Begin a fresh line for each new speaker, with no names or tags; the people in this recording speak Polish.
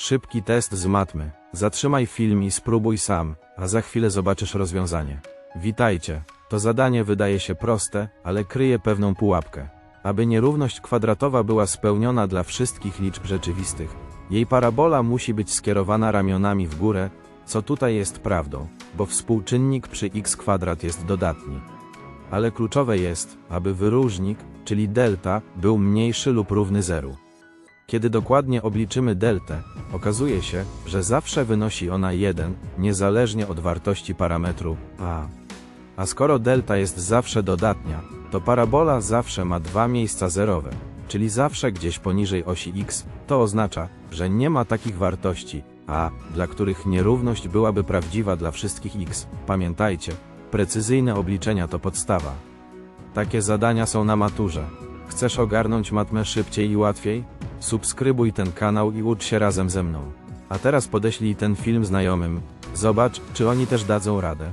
Szybki test z matmy. Zatrzymaj film i spróbuj sam, a za chwilę zobaczysz rozwiązanie. Witajcie. To zadanie wydaje się proste, ale kryje pewną pułapkę. Aby nierówność kwadratowa była spełniona dla wszystkich liczb rzeczywistych, jej parabola musi być skierowana ramionami w górę, co tutaj jest prawdą, bo współczynnik przy x kwadrat jest dodatni. Ale kluczowe jest, aby wyróżnik, czyli delta, był mniejszy lub równy zeru. Kiedy dokładnie obliczymy deltę, okazuje się, że zawsze wynosi ona 1, niezależnie od wartości parametru a. A skoro delta jest zawsze dodatnia, to parabola zawsze ma dwa miejsca zerowe, czyli zawsze gdzieś poniżej osi x, to oznacza, że nie ma takich wartości a, dla których nierówność byłaby prawdziwa dla wszystkich x. Pamiętajcie, precyzyjne obliczenia to podstawa. Takie zadania są na maturze. Chcesz ogarnąć matmę szybciej i łatwiej? Subskrybuj ten kanał i ucz się razem ze mną. A teraz podeślij ten film znajomym. Zobacz, czy oni też dadzą radę.